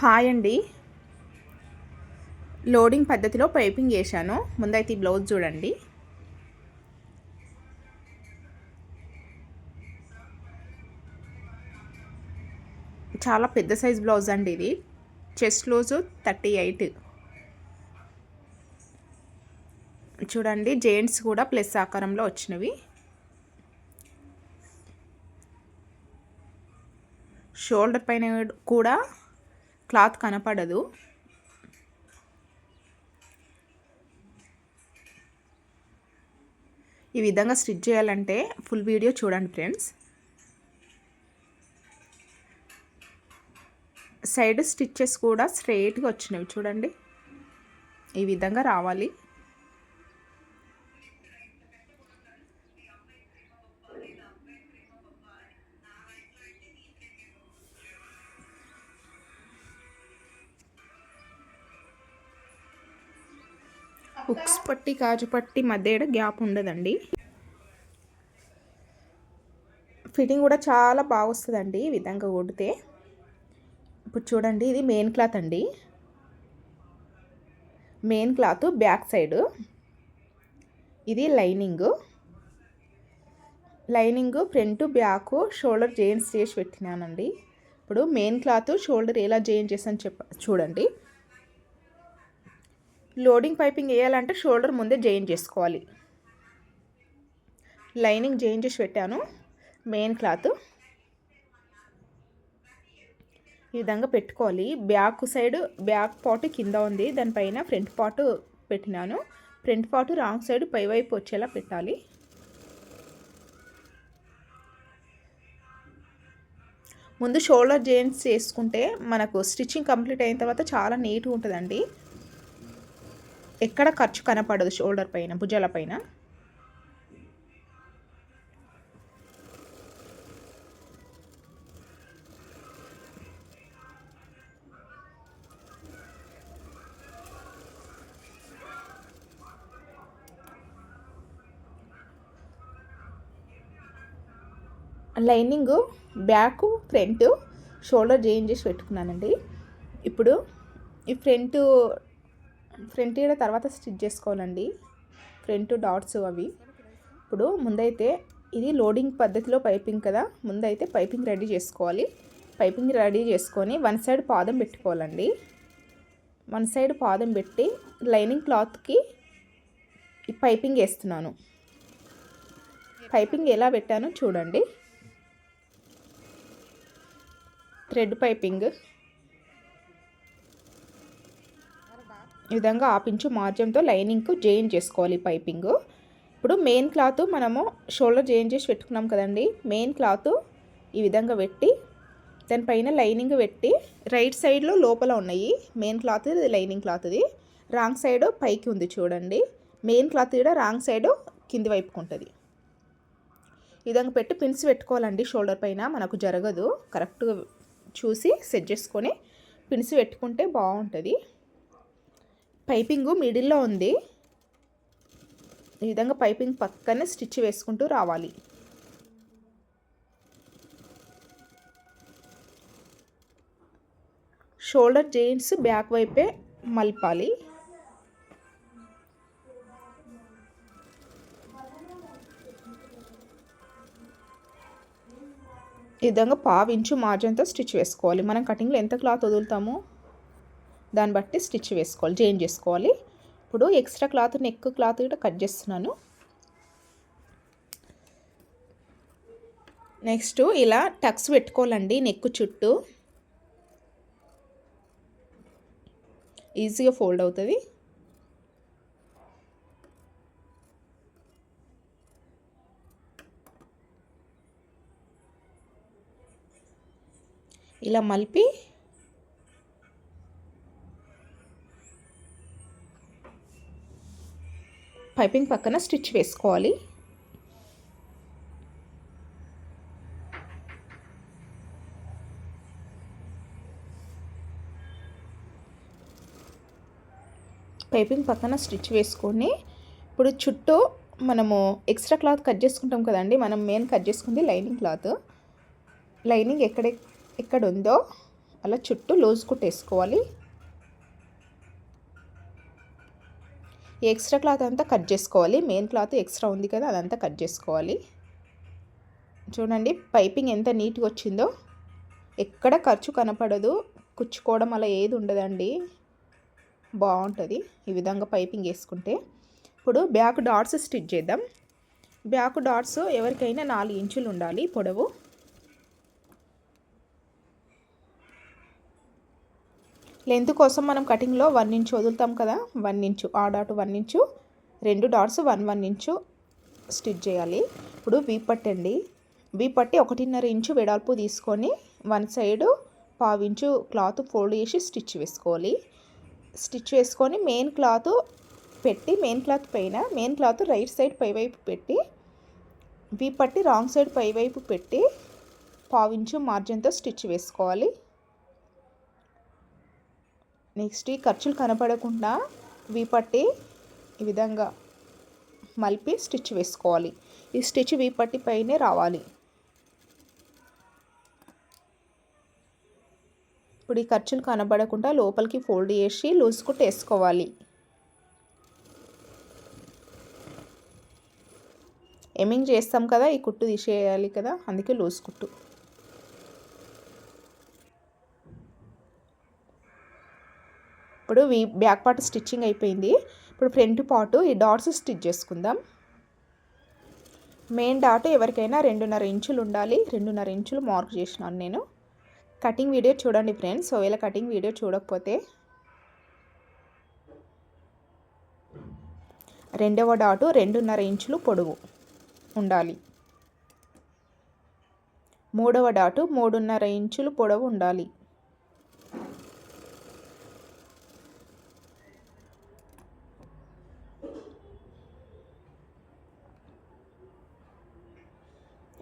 Hi అండి. Loading పద్ధతిలో piping చేశాను. ముందైతే ఈ బ్లౌజ్ చూడండి. చాలా పెద్ద సైజ్ బ్లౌజ్ అండి ఇది. Chest loose thirty eight. చూడండి జెంట్స్ కూడా ప్లస్ ఆకారంలో వచ్చినవి. షోల్డర్ పైన కూడా క్లాత్ కనపడదు. ఈ విధంగా స్టిచ్ చేయాలంటే ఫుల్ వీడియో చూడండి ఫ్రెండ్స్. సైడ్ స్టిచ్చెస్ కూడా స్ట్రెయిట్గా వచ్చినవి చూడండి. ఈ విధంగా రావాలి. హుక్స్ పట్టి కాజు పట్టి మధ్య గ్యాప్ ఉండదండి. ఫిట్టింగ్ కూడా చాలా బాగా వస్తుందండి ఈ విధంగా కొడితే. ఇప్పుడు చూడండి ఇది మెయిన్ క్లాత్ అండి. Main cloth back side. ఇది lining. Lining front back shoulder joints చేసి పెట్టినానండి. ఇప్పుడు మెయిన్ క్లాత్ షోల్డర్ ఎలా జెయిన్ చేసాను చెప్ప చూడండి. లోడింగ్ పైపింగ్ వేయాలంటే షోల్డర్ ముందే జాయిన్ చేసుకోవాలి. లైనింగ్ జాయిన్ చేసి పెట్టాను. Main cloth. ఈ విధంగా పెట్టుకోవాలి. బ్యాక్ సైడ్ బ్యాక్ పార్ట్ కింద ఉంది. దానిపైన ఫ్రంట్ పార్ట్ పెట్టినాను. ఫ్రంట్ పార్ట్ రాంగ్ సైడ్ పైవైపు వచ్చేలా పెట్టాలి. ముందు షోల్డర్ జెయింట్స్ చేసుకుంటే మనకు స్టిచ్చింగ్ కంప్లీట్ అయిన తర్వాత చాలా నీట్గా ఉంటుందండి. ఎక్కడ ఖర్చు కనపడదు షోల్డర్ పైన భుజాల పైన? Lining back front shoulder change చేసి పెట్టుకున్నానండి. ఇప్పుడు ఈ ఫ్రంట్ ఫ్రంట్ ఇయర్ తర్వాత స్టిచ్ చేసుకోవాలండి. ఫ్రంట్ డాట్స్ అవి. ఇప్పుడు ముందైతే ఇది లోడింగ్ పద్ధతిలో పైపింగ్ కదా ముందైతే పైపింగ్ రెడీ చేసుకోవాలి. పైపింగ్ రెడీ చేసుకొని వన్ సైడ్ పాదం పెట్టుకోవాలండి. వన్ సైడ్ పాదం పెట్టి లైనింగ్ క్లాత్కి పైపింగ్ వేస్తున్నాను. పైపింగ్ ఎలా పెట్టానో చూడండి. Thread piping. ఈ విధంగా ఆపించు మార్జంతో లైనింగ్కు జాయిన్ చేసుకోవాలి పైపింగ్. ఇప్పుడు మెయిన్ క్లాత్ మనము షోల్డర్ జాయిన్ చేసి పెట్టుకున్నాం కదండి. మెయిన్ క్లాత్ ఈ విధంగా పెట్టి దానిపైన లైనింగ్ పెట్టి రైట్ సైడ్లో లోపల ఉన్నాయి. మెయిన్ క్లాత్ ఇది లైనింగ్ క్లాత్ది రాంగ్ సైడ్ పైకి ఉంది చూడండి. మెయిన్ క్లాత్ కూడా రాంగ్ సైడ్ కింది వైపుకు ఉంటుంది. ఈ విధంగా పెట్టి పిన్స్ పెట్టుకోవాలండి షోల్డర్ పైన. మనకు జరగదు. కరెక్ట్గా చూసి సెట్ చేసుకొని పిన్స్ పెట్టుకుంటే బాగుంటుంది. పైపింగు మిడిల్లో ఉంది. ఈ విధంగా పైపింగ్ పక్కనే స్టిచ్ వేసుకుంటూ రావాలి. షోల్డర్ జెయింట్స్ బ్యాక్ వైపే మలపాలి. ఈ విధంగా పావించు మార్జిన్తో స్టిచ్ వేసుకోవాలి. మనం కటింగ్లో ఎంత క్లాత్ వదులుతామో? దాన్ని బట్టి స్టిచ్ వేసుకోవాలి చేంజ్ చేసుకోవాలి. ఇప్పుడు ఎక్స్ట్రా క్లాత్ నెక్ క్లాత్ కూడా కట్ చేస్తున్నాను. నెక్స్ట్ ఇలా టక్స్ పెట్టుకోవాలండి నెక్ చుట్టూ. ఈజీగా ఫోల్డ్ అవుతుంది. ఇలా మలిపి పైపింగ్ పక్కన స్టిచ్ వేసుకోవాలి. పైపింగ్ పక్కన స్టిచ్ వేసుకొని ఇప్పుడు చుట్టూ మనము ఎక్స్ట్రా క్లాత్ కట్ చేసుకుంటాం కదండి మనం మెయిన్ కట్ చేసుకుంది లైనింగ్ క్లాత్. లైనింగ్ ఎక్కడ ఎక్కడ ఉందో అలా చుట్టూ లూజ్ కుట్టేసుకోవాలి. ఈ ఎక్స్ట్రా క్లాత్ అంతా కట్ చేసుకోవాలి. మెయిన్ క్లాత్ ఎక్స్ట్రా ఉంది కదా అదంతా కట్ చేసుకోవాలి. చూడండి పైపింగ్ ఎంత నీట్గా వచ్చిందో. ఎక్కడ ఖర్చు కనపడదు. కుచ్చుకోవడం అలా ఏది ఉండదండి. బాగుంటుంది ఈ విధంగా పైపింగ్ వేసుకుంటే. ఇప్పుడు బ్యాక్ డాట్స్ స్టిచ్ చేద్దాం. బ్యాక్ డాట్స్ ఎవరికైనా నాలుగు ఇంచులు ఉండాలి పొడవు. లెంత్ కోసం మనం కటింగ్లో వన్ ఇంచు వదులుతాం కదా వన్ ఇంచు ఆ డాట్ వన్ ఇంచు రెండు darts one one inch stitch చేయాలి. ఇప్పుడు వీ పట్టండి వీ పట్టి ఒకటిన్నర ఇంచు వెడల్పు తీసుకొని వన్ సైడు పావించు క్లాత్ ఫోల్డ్ చేసి స్టిచ్ వేసుకోవాలి. స్టిచ్ వేసుకొని మెయిన్ క్లాత్ పెట్టి మెయిన్ క్లాత్ పైన మెయిన్ క్లాత్ రైట్ సైడ్ పైవైపు పెట్టి వీ పట్టి రాంగ్ సైడ్ పైవైపు పెట్టి పావించు మార్జిన్తో స్టిచ్ వేసుకోవాలి. నెక్స్ట్ ఈ ఖర్చులు కనపడకుండా వీ పట్టి ఈ విధంగా మలిపి స్టిచ్ వేసుకోవాలి. ఈ స్టిచ్ వీ పట్టి పైనే రావాలి. ఇప్పుడు ఈ ఖర్చులు కనబడకుండా లోపలికి ఫోల్డ్ చేసి లూజ్ కుట్ వేసుకోవాలి ఎమింగ్ చేస్తాం కదా? ఈ కుట్టు తీసేయాలి కదా? అందుకే లూజ్ కుట్టు. ఇప్పుడు వీ బ్యాక్ పార్ట్ స్టిచ్చింగ్ అయిపోయింది. ఇప్పుడు ఫ్రంట్ పార్ట్ ఈ డాట్స్ స్టిచ్ చేసుకుందాం. మెయిన్ డాట్ ఎవరికైనా రెండున్నర ఇంచులు ఉండాలి. రెండున్నర ఇంచులు మార్క్ చేసినాను నేను. కటింగ్ వీడియో చూడండి ఫ్రెండ్స్. ఒకవేళ కటింగ్ వీడియో చూడకపోతే రెండవ డాటు రెండున్నర ఇంచులు పొడవు ఉండాలి. మూడవ డాటు మూడున్నర ఇంచులు పొడవు ఉండాలి.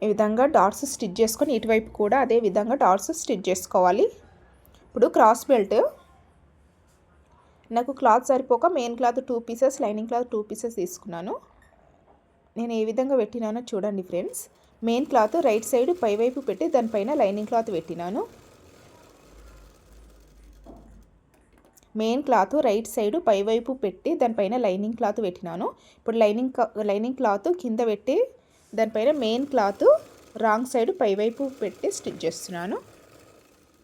ఈ విధంగా డాట్స్ స్టిచ్ చేసుకొని ఇటువైపు కూడా అదే విధంగా డాట్స్ స్టిచ్ చేసుకోవాలి. ఇప్పుడు క్రాస్ బెల్ట్. నాకు క్లాత్ సరిపోక main cloth two pieces lining cloth two pieces తీసుకున్నాను. నేను ఏ విధంగా పెట్టినానో చూడండి friends. Main cloth right side పైవైపు పెట్టి దానిపైన లైనింగ్ క్లాత్ పెట్టినాను. మెయిన్ క్లాత్ రైట్ సైడ్ పైవైపు పెట్టి దానిపైన లైనింగ్ క్లాత్ పెట్టినాను. ఇప్పుడు లైనింగ్ లైనింగ్ క్లాత్ కింద పెట్టి దానిపైన మెయిన్ క్లాత్ రాంగ్ సైడ్ పైవైపు పెట్టి స్టిచ్ చేస్తున్నాను.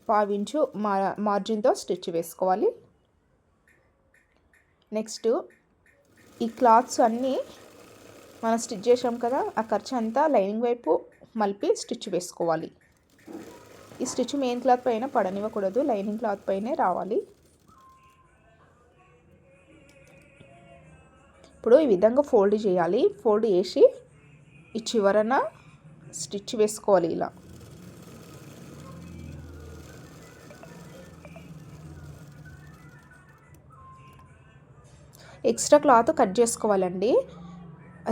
పావించు మా మార్జిన్తో స్టిచ్ వేసుకోవాలి. నెక్స్ట్ ఈ క్లాత్స్ అన్నీ మనం స్టిచ్ చేసాం కదా ఆ ఖర్చు అంతా లైనింగ్ వైపు మలిపి స్టిచ్ వేసుకోవాలి. ఈ స్టిచ్ మెయిన్ క్లాత్ పైన పడనివ్వకూడదు లైనింగ్ క్లాత్ పైనే రావాలి. ఇప్పుడు ఈ విధంగా ఫోల్డ్ చేయాలి. ఫోల్డ్ చేసి ఈ చివరన స్టిచ్ వేసుకోవాలి ఇలా. ఎక్స్ట్రా క్లాత్ కట్ చేసుకోవాలండి.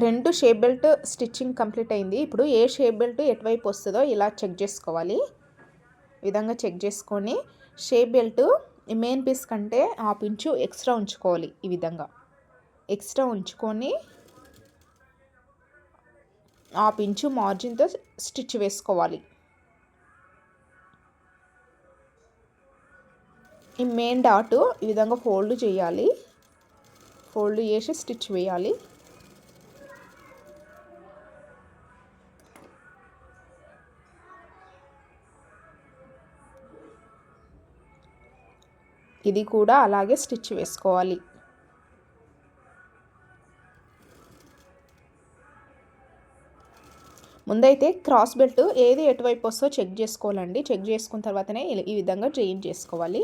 రెండు షేప్ బెల్ట్ స్టిచ్చింగ్ కంప్లీట్ అయింది. ఇప్పుడు ఏ షేప్ బెల్ట్ ఎటువైపు వస్తుందో ఇలా చెక్ చేసుకోవాలి. విధంగా చెక్ చేసుకొని షేప్ బెల్ట్ మెయిన్ పీస్ కంటే హాఫ్ ఇంచు ఎక్స్ట్రా ఉంచుకోవాలి ఈ విధంగా. ఎక్స్ట్రా ఉంచుకొని హాఫ్ ఇంచు మార్జిన్తో స్టిచ్ వేసుకోవాలి. ఈ మెయిన్ డాట్ ఈ విధంగా ఫోల్డ్ చేయాలి. ఫోల్డ్ చేసి స్టిచ్ వేయాలి. ఇది కూడా అలాగే స్టిచ్ వేసుకోవాలి. ముందైతే క్రాస్ బెల్ట్ ఏది ఎటువైపు వస్తో చెక్ చేసుకోవాలండి. చెక్ చేసుకున్న తర్వాతనే ఈ విధంగా జాయిన్ చేసుకోవాలి.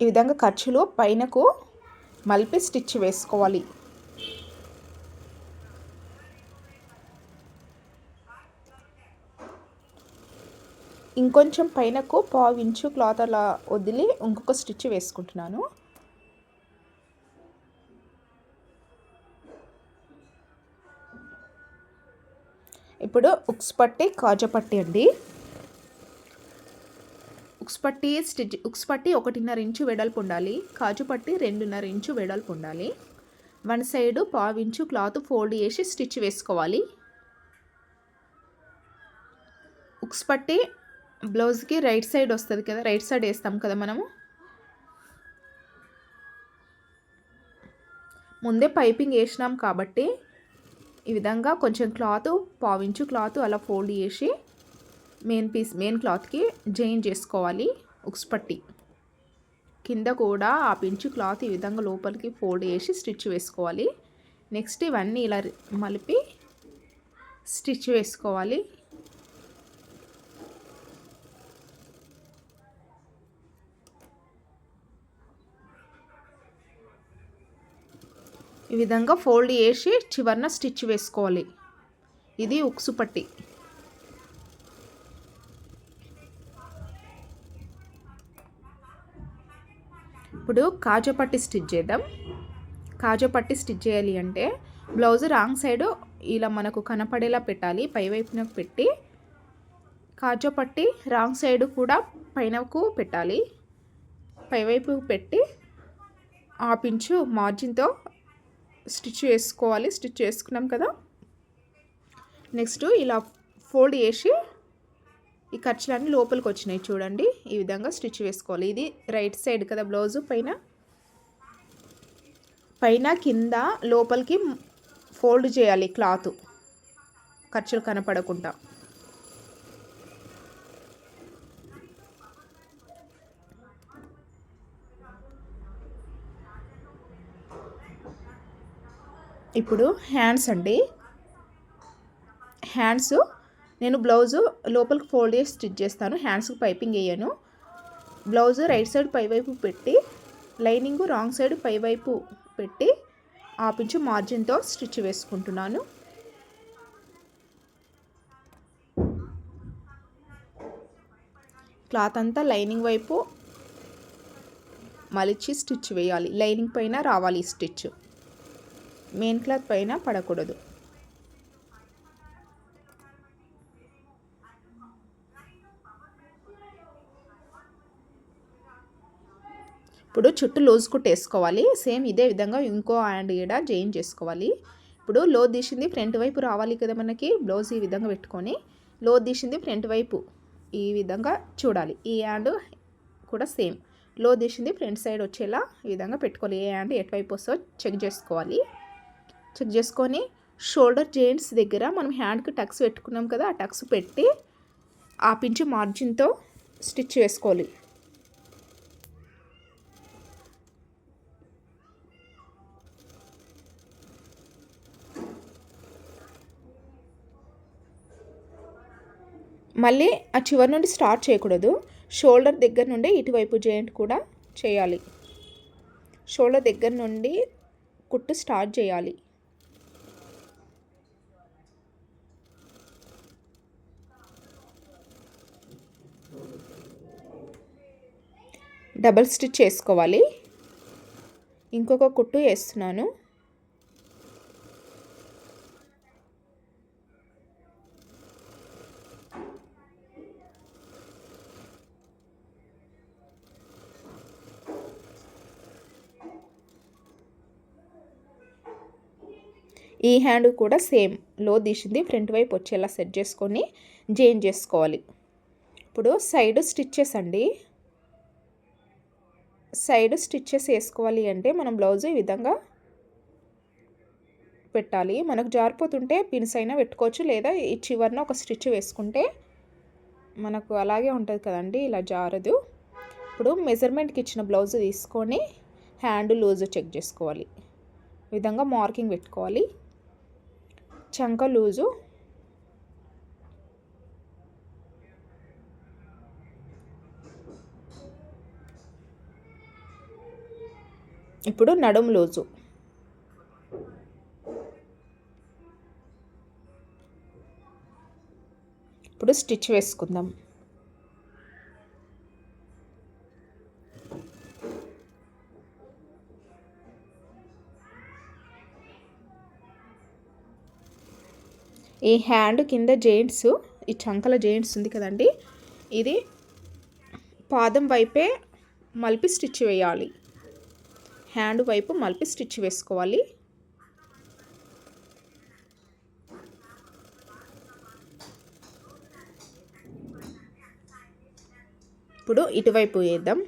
ఈ విధంగా ఖర్చులు పైనకు మలిపి స్టిచ్ వేసుకోవాలి. ఇంకొంచెం పైనకు పావు ఇంచు క్లాత్ అలా వదిలి ఇంకొక స్టిచ్ వేసుకుంటున్నాను. ఇప్పుడు ఉక్స్ పట్టి కాజా పట్టి అండి. ఉక్స్ పట్టి స్టిచ్ ఉక్స్ పట్టి ఒకటిన్నర ఇంచు వెడల్పు ఉండాలి. కాజు పట్టి రెండున్నర ఇంచు వెడల్పు ఉండాలి. వన్ సైడు పావించు క్లాత్ ఫోల్డ్ చేసి స్టిచ్ వేసుకోవాలి. ఉక్స్ పట్టి బ్లౌజ్కి రైట్ సైడ్ వస్తుంది కదా రైట్ సైడ్ వేస్తాం కదా మనము? ముందే పైపింగ్ వేసినాం కాబట్టి ఈ విధంగా కొంచెం క్లాత్ పావించు క్లాత్ అలా ఫోల్డ్ చేసి మెయిన్ పీస్ మెయిన్ క్లాత్కి జాయిన్ చేసుకోవాలి ఉక్స్ పట్టి. కింద కూడా ఆ పించు క్లాత్ ఈ విధంగా లోపలికి ఫోల్డ్ చేసి స్టిచ్ వేసుకోవాలి. నెక్స్ట్ ఇవన్నీ ఇలా మలిపి స్టిచ్ వేసుకోవాలి. ఈ విధంగా ఫోల్డ్ చేసి చివరిన స్టిచ్ వేసుకోవాలి. ఇది ఉక్సు పట్టి. ఇప్పుడు కాజపట్టి స్టిచ్ చేద్దాం. కాజపట్టి స్టిచ్ చేయాలి అంటే బ్లౌజ్ రాంగ్ సైడ్ ఇలా మనకు కనపడేలా పెట్టాలి పైవైపున పెట్టి. కాజపట్టి రాంగ్ సైడ్ కూడా పైనకు పెట్టాలి. పైవైపు పెట్టి ఆపించు మార్జిన్తో స్టిచ్ చేసుకోవాలి స్టిచ్ చేసుకున్నాం కదా. నెక్స్ట్ ఇలా ఫోల్డ్ చేసి ఈ ఖర్చులన్నీ లోపలికి వచ్చినాయి చూడండి. ఈ విధంగా స్టిచ్ వేసుకోవాలి. ఇది రైట్ సైడ్ కదా బ్లౌజు పైన. పైన కింద లోపలికి ఫోల్డ్ చేయాలి క్లాత్. ఖర్చులు కనపడకుండా. ఇప్పుడు హ్యాండ్స్ అండి. హ్యాండ్స్ నేను బ్లౌజు లోపలికి ఫోల్డ్ చేసి స్టిచ్ చేస్తాను. హ్యాండ్స్కి పైపింగ్ వేయను. బ్లౌజు రైట్ సైడ్ పైవైపు పెట్టి లైనింగ్ రాంగ్ సైడ్ పైవైపు పెట్టి ఆపించి మార్జిన్తో స్టిచ్ వేసుకుంటున్నాను. క్లాత్ అంతా లైనింగ్ వైపు మలిచి స్టిచ్ వేయాలి. లైనింగ్ పైన రావాలి స్టిచ్. మెయిన్ క్లాత్ పైన పడకూడదు. ఇప్పుడు చుట్టూ లూజ్ కుట్టేసుకోవాలి సేమ్ ఇదే విధంగా ఇంకో హ్యాండ్ ఈడ జాయిన్ చేసుకోవాలి. ఇప్పుడు లో తీసింది ఫ్రంట్ వైపు రావాలి కదా మనకి బ్లౌజ్ ఈ విధంగా పెట్టుకొని లో తీసింది ఫ్రంట్ వైపు ఈ విధంగా చూడాలి. ఈ హ్యాండ్ కూడా సేమ్. లో తీసింది ఫ్రంట్ సైడ్ వచ్చేలా ఈ విధంగా పెట్టుకోవాలి. ఏ హ్యాండ్ ఎటువైపు వస్తో చెక్ చేసుకోవాలి. చెక్ చేసుకొని షోల్డర్ జాయింట్స్ దగ్గర మనం హ్యాండ్కి టక్స్ పెట్టుకున్నాం కదా ఆ టక్స్ పెట్టి ఆపించి మార్జిన్తో స్టిచ్ వేసుకోవాలి. మళ్ళీ ఆ చివరి నుండి స్టార్ట్ చేయకూడదు. షోల్డర్ దగ్గర నుండి ఇటువైపు జాయింట్ కూడా చేయాలి. షోల్డర్ దగ్గర నుండి కుట్టు స్టార్ట్ చేయాలి. డబల్ స్టిచ్ చేసుకోవాలి. ఇంకొక కుట్టు వేస్తున్నాను. ఈ హ్యాండ్ కూడా సేమ్లో తీసింది ఫ్రంట్ వైపు వచ్చేలా సెట్ చేసుకొని జైన్ చేసుకోవాలి. ఇప్పుడు సైడ్ స్టిచ్చెస్ అండి. సైడ్ స్టిచ్చెస్ వేసుకోవాలి అంటే మనం బ్లౌజ్ ఈ విధంగా పెట్టాలి. మనకు జారిపోతుంటే పిన్స్ అయినా పెట్టుకోవచ్చు లేదా ఈ చివరిన ఒక స్టిచ్ వేసుకుంటే మనకు అలాగే ఉంటుంది కదండి ఇలా జారదు. ఇప్పుడు మెజర్మెంట్కి ఇచ్చిన బ్లౌజ్ తీసుకొని హ్యాండ్ లూజ్ చెక్ చేసుకోవాలి. విధంగా మార్కింగ్ పెట్టుకోవాలి. చంక లూజు ఇప్పుడు నడుము లూజు. ఇప్పుడు స్టిచ్ వేసుకుందాం. ఈ హ్యాండ్ కింద జెయింట్స్ ఈ చంకల జెయింట్స్ ఉంది కదండి ఇది పాదం వైపే మలిపి స్టిచ్ వేయాలి. హ్యాండ్ వైపు మలిపి స్టిచ్ వేసుకోవాలి. ఇప్పుడు ఇటువైపు వేద్దాం.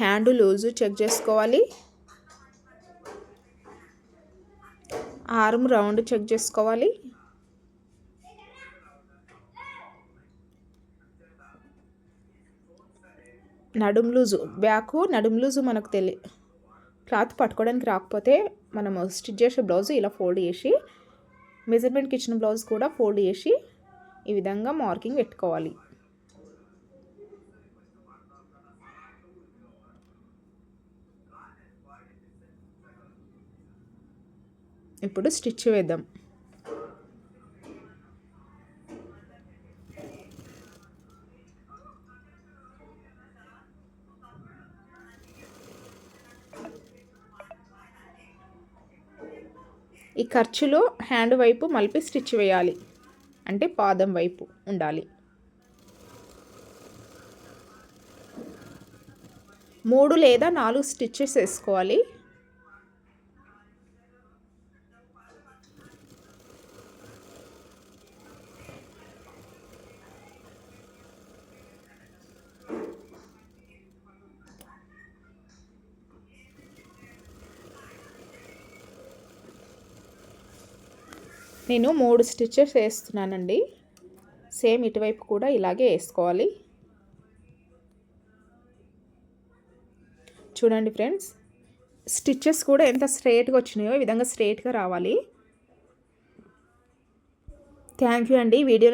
హ్యాండ్ లూజు చెక్ చేసుకోవాలి. ఆర్మ్ రౌండ్ చెక్ చేసుకోవాలి. నడుం లూజు బ్యాక్ నడుం లూజు మనకు తెలి క్లాత్ పట్టుకోవడానికి రాకపోతే మనము స్టిచ్ చేసే బ్లౌజ్ ఇలా ఫోల్డ్ చేసి మెజర్మెంట్కి ఇచ్చిన బ్లౌజ్ కూడా ఫోల్డ్ చేసి ఈ విధంగా మార్కింగ్ పెట్టుకోవాలి. ఇప్పుడు స్టిచ్ వేద్దాం. ఈ ఖర్చులో హ్యాండ్ వైపు మలిపి స్టిచ్ వేయాలి. అంటే పాదం వైపు ఉండాలి. మూడు లేదా నాలుగు స్టిచ్చెస్ వేసుకోవాలి. నేను మూడు స్టిచ్చెస్ వేస్తున్నానండి. సేమ్ ఇటువైపు కూడా ఇలాగే వేసుకోవాలి. చూడండి ఫ్రెండ్స్ స్టిచ్చెస్ కూడా ఎంత స్ట్రేట్గా వచ్చినాయో ఈ విధంగా స్ట్రేట్గా రావాలి. థ్యాంక్ యూ అండి. వీడియో